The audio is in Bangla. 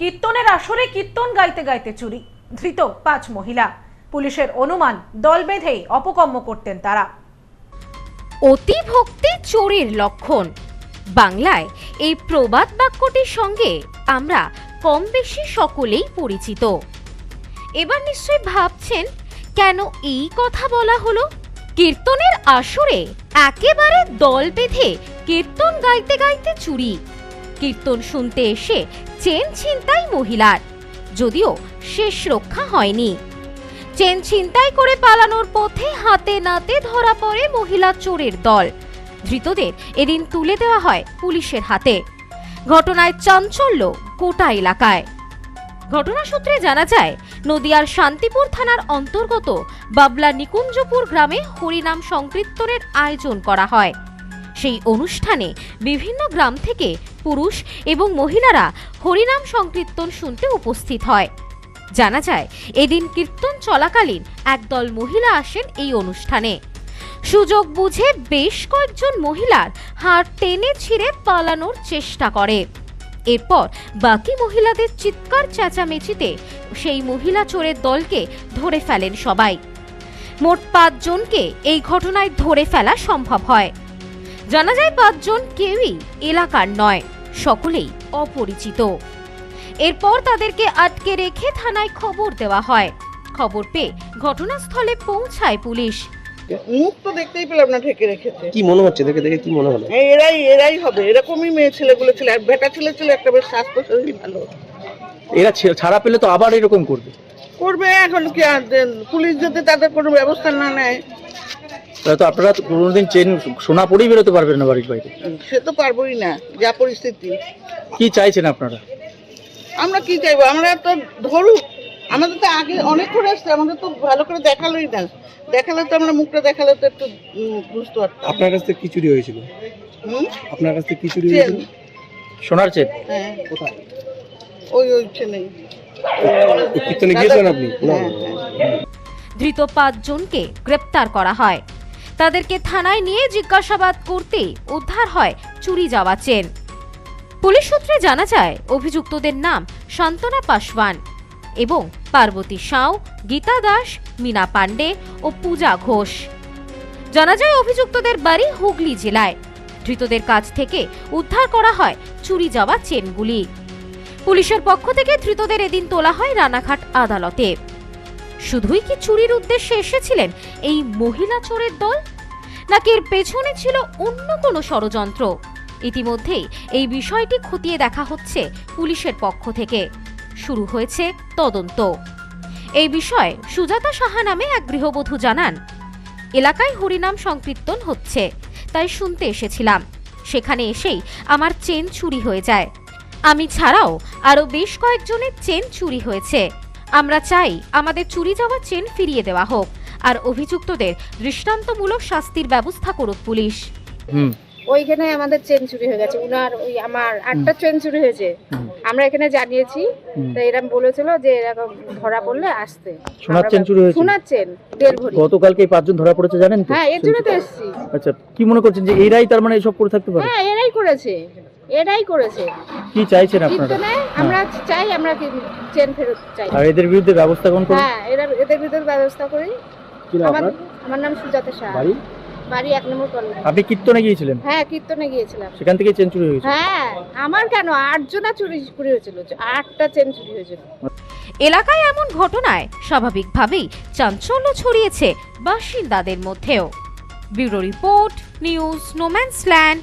কীর্তনের আসরে কীর্তন গাইতে গাইতে চুরি। ধৃত পাঁচ মহিলা। পুলিশের অনুমান, দল বেঁধেই অপকর্ম করতেন তারা। অতি ভক্তি চোরের লক্ষণ। বাংলায় এই প্রবাদ বাক্যটির সঙ্গে আমরা কম বেশি সকলেই পরিচিত। এবার নিশ্চয়ই ভাবছেন, কেন এই কথা বলা হলো? কীর্তনের আসরে একেবারে দল বেঁধে কীর্তন গাইতে গাইতে চুরি। কীর্তন শুনতে এসে চেন ছিনতাই মহিলার, যদিও শেষ রক্ষা হয়নি। চেন ছিনতাই করে পালানোর পথে হাতে নাতে ধরা পড়ে মহিলা চোরের দল। ধৃতদের এদিন তুলে দেওয়া হয় পুলিশের হাতে। ঘটনায় চাঞ্চল্য গোটা এলাকায়। ঘটনা সূত্রে জানা যায়, নদিয়ার শান্তিপুর থানার অন্তর্গত বাবলা নিকুঞ্জপুর গ্রামে হরিনাম সংকীর্তনের আয়োজন করা হয়। সেই অনুষ্ঠানে বিভিন্ন গ্রাম থেকে পুরুষ এবং মহিলারা হরিনাম সংকীর্তন শুনতে উপস্থিত হয়। জানা যায়, এদিন কীর্তন চলাকালীন একদল মহিলা আসেন এই অনুষ্ঠানে। সুযোগ বুঝে বেশ কয়েকজন মহিলার হাড় টেনে ছিঁড়ে পালানোর চেষ্টা করে। এরপর বাকি মহিলাদের চিৎকার চেঁচামেচিতে সেই মহিলা চোরের দলকে ধরে ফেলেন সবাই। মোট পাঁচজনকে এই ঘটনায় ধরে ফেলা সম্ভব হয়। জানা যায় পাঁচজন কেউই এলাকার নয় সকলেই অপরিচিত। এরপর তাদেরকে আটকে রেখে থানায় খবর দেওয়া হয়। খবর পেয়ে ঘটনাস্থলে পৌঁছায় পুলিশ। মুখ তো দেখতেই পেলাম না ঢেকে রেখেছে। কি মনে হচ্ছে? দেখে দেখে কি মনে হলো? এরাই এরাই হবে। এরকমই মেয়ে ছেলেগুলো ছিল। আর বেটা ছেলে ছিল একটা বেশ স্বাস্থ্য শরীর ভালো। এরা ছাড়া পেলে তো আবার এরকম করবে। করবে এখন কি আর পুলিশ যদি তাদের কোনো ব্যবস্থা না নেয় তো আপনারা তো কোনোদিন চেন সোনা পরেই বেরোতে পারবেন না বাড়ির বাইরে। সে তো পারবোই না যা পরিস্থিতি। কি চাইছেন আপনারা? আমরা কি চাইব? আমরা তো ধরুক আমাদের তো আগে অনেক করে আসছে আমাদের তো ভালো করে দেখালোই না। দেখালে তো আমরা মুখটা দেখালে তো একটু বুঝতে পারতাম। আপনার কাছ থেকে কি চুরি হয়েছিল? হুম? আপনার কাছ থেকে কি চুরি হয়েছিল? সোনার চেন? হ্যাঁ। কোথায়? ওই ওই কীর্তনে আপনি? হ্যাঁ হ্যাঁ। ধৃত পাঁচজনকে গ্রেপ্তার করা হয়। তাদেরকে থানায় নিয়ে জিজ্ঞাসাবাদ করতে উদ্ধার হয় চুরি যাওয়া চেন। পুলিশ সূত্রে জানা যায়, অভিযুক্তদের নাম শান্তনা পাসওয়ান এবং পার্বতী সাউ, গীতা দাস, মীনা পাণ্ডে ও পূজা ঘোষ। জানা যায়, অভিযুক্তদের বাড়ি হুগলি জেলায়। ধৃতদের কাছ থেকে উদ্ধার করা হয় চুরি যাওয়া চেনগুলি। পুলিশের পক্ষ থেকে ধৃতদের এদিন তোলা হয় রানাঘাট আদালতে। শুধুই কি চুরির উদ্দেশ্যে এসেছিলেন এই মহিলা চোরের দল? নাকি এর পেছনে ছিল অন্য কোনো ষড়যন্ত্র? ইতিমধ্যেই এই বিষয়টি খতিয়ে দেখা হচ্ছে পুলিশের পক্ষ থেকে। শুরু হয়েছে তদন্ত। এই বিষয়ে সুজাতা সাহা নামে এক গৃহবধূ জানান, এলাকায় হরিনাম সংকীর্তন হচ্ছে, তাই শুনতে এসেছিলাম। সেখানে এসেই আমার চেন চুরি হয়ে যায়। আমি ছাড়াও আরও বেশ কয়েকজনের চেন চুরি হয়েছে। আমরা চাই আমাদের চুরি যাওয়া চেন ফিরিয়ে দেওয়া হোক আর অভিযুক্তদের দৃষ্টান্তমূলক শাস্তির ব্যবস্থা করুক পুলিশ। ওইখানে আমাদের চেন চুরি হয়ে গেছে। উনার ওই আমার আটটা চেন চুরি হয়েছে। আমরা এখানে জানিয়েছি। তো এরকম বলেছিল যে এরকম ধরা পড়লে আসতে। সোনার চেন চুরি হয়েছে? সোনার চেন দেড় ভরি গতকালকে পাঁচজন ধরা পড়েছে জানেন তো? হ্যাঁ এর জন্য তো এসেছি। আচ্ছা কি মনে করছেন যে এরাই তার মানে এসব করে থাকতে পারে? হ্যাঁ এরাই করেছে এরাই করেছে। কি চাইছেন আপনারা? আমরা চাই আমরা চেন ফেরত চাই। আর এদের বিরুদ্ধে ব্যবস্থা করুন। হ্যাঁ এরা এদের ভিতরে ব্যবস্থা করি। কি নাম আমার আপনার? আমার নাম সুজাতা শাহ। বাড়ি? বাড়ি এক নম্বর কলোনি। আপনি কীর্তনে গিয়েছিলেন? হ্যাঁ কীর্তনে গিয়েছিলাম। সেখান থেকে চেন চুরি হয়েছে হ্যাঁ আমার কেন? আটজনা চুরি চুরি হয়েছিল আটটা চেন চুরি হয়েছিল। এলাকায় এমন ঘটনায় স্বাভাবিকভাবেই চাঞ্চল্য ছড়িয়েছে বাসিন্দাদের মধ্যেও। Bureau report news no man's land